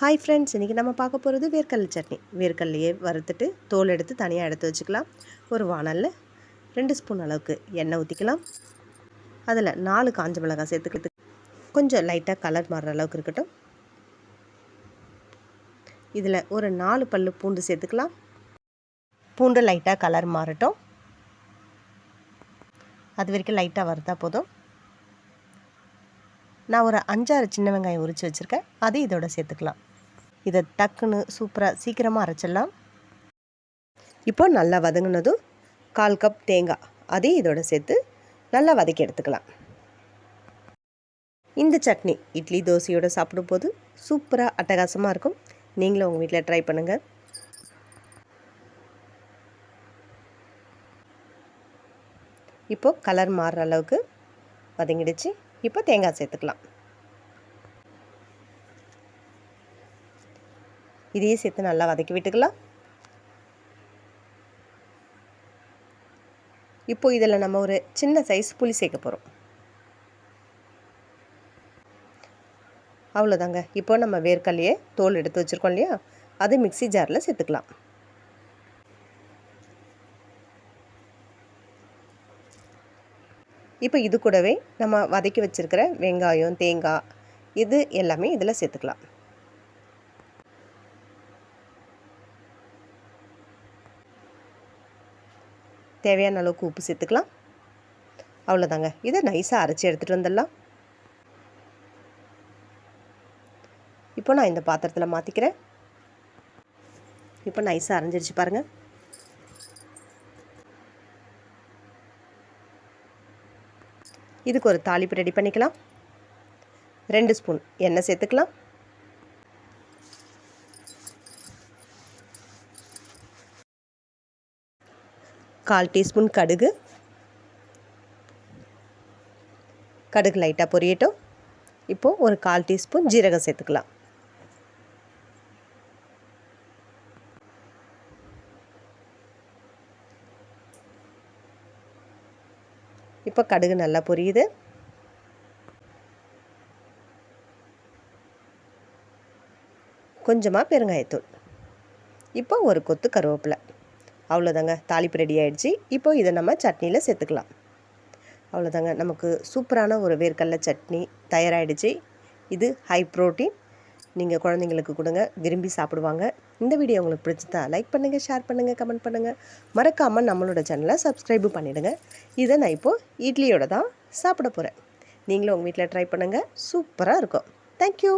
Hi friends இன்றைக்கி நம்ம பார்க்க போகிறது வேர்க்கடலை சட்னி. வேர்க்கடலையே வறுத்துட்டு தோல் எடுத்து தனியாக எடுத்து வச்சுக்கலாம். ஒரு வானலில் ரெண்டு ஸ்பூன் அளவுக்கு எண்ணெய் ஊற்றிக்கலாம் அதில் நாலு காஞ்ச மிளகாய் சேர்த்துக்கிறது கொஞ்சம் லைட்டாக கலர் மாறுற அளவுக்கு இருக்கட்டும். இதில் ஒரு நாலு பல் பூண்டு சேர்த்துக்கலாம். பூண்டு லைட்டாக கலர் மாறட்டும். அது வரைக்கும் லைட்டாக வறுத்தா போதும். நான் ஒரு அஞ்சாறு சின்ன வெங்காயம் உரித்து வச்சுருக்கேன். அதையும் இதோட சேர்த்துக்கலாம். இதை டக்குன்னு சூப்பராக சீக்கிரமாக அரைச்சிடலாம். இப்போ நல்லா வதங்கினதும் கால் கப் தேங்காய் அதையும் இதோட சேர்த்து நல்லா வதக்கி எடுத்துக்கலாம். இந்த சட்னி இட்லி தோசையோடு சாப்பிடும்போது சூப்பராக அட்டகாசமாக இருக்கும். நீங்களும் உங்கள் வீட்டில் ட்ரை பண்ணுங்கள் இப்போது கலர் மாறுற அளவுக்கு வதங்கிடுச்சு. இப்போ தேங்காய் சேர்த்துக்கலாம். இதையே சேர்த்து நல்லா வதக்கி விட்டுக்கலாம். இப்போ இதில் நம்ம ஒரு சின்ன சைஸ் புளி சேர்க்க போகிறோம் அவ்வளோதாங்க. இப்போ நம்ம வேர்க்கல்லையே தோல் எடுத்து வச்சுருக்கோம் இல்லையா? அது மிக்சி ஜாரில் சேர்த்துக்கலாம். இப்போ இது கூடவே நம்ம வதக்கி வச்சுருக்கிற வெங்காயம் தேங்காய் இது எல்லாமே இதில் சேர்த்துக்கலாம். தேவையான அளவுக்கு உப்பு சேர்த்துக்கலாம். அவ்வளோதாங்க இதை நைஸாக அரைச்சி எடுத்துகிட்டு வந்துடலாம். இப்போ நான் இந்த பாத்திரத்தில் மாற்றிக்கிறேன் இப்போ நைஸாக அரைஞ்சிருச்சு பாருங்கள் இதுக்கு ஒரு தாளிப்பு ரெடி பண்ணிக்கலாம். ரெண்டு ஸ்பூன் எண்ணெய் சேர்த்துக்கலாம். கால் டீஸ்பூன் கடுகு. கடுகு லைட்டாக பொரியட்டும். இப்போது ஒரு கால் டீஸ்பூன் ஜீரகம் சேர்த்துக்கலாம். இப்போ கடுகு நல்லா பொரியுது. கொஞ்சமாக பெருங்காயத்தூள். இப்போ ஒரு கொத்து கருவேப்பிலை. அவ்வளோதாங்க தாளிப்பு ரெடி ஆகிடுச்சு இப்போ இதை நம்ம சட்னியில் சேர்த்துக்கலாம். அவ்வளோதாங்க நமக்கு சூப்பரான ஒரு வேர்க்கடல சட்னி தயாராகிடுச்சு இது ஹை ப்ரோட்டீன் நீங்கள் குழந்தைங்களுக்கு கொடுங்க விரும்பி சாப்பிடுவாங்க. இந்த வீடியோ உங்களுக்கு பிடிச்சதா லைக் பண்ணுங்கள் ஷேர் பண்ணுங்கள் கமெண்ட் பண்ணுங்கள் மறக்காமல் நம்மளோட சேனலை சப்ஸ்கிரைபு பண்ணிவிடுங்க இதை நான் இப்போது இட்லியோட தான் சாப்பிட போகிறேன் நீங்களும் உங்கள் வீட்டில் ட்ரை பண்ணுங்கள் சூப்பராக இருக்கும். தேங்க்யூ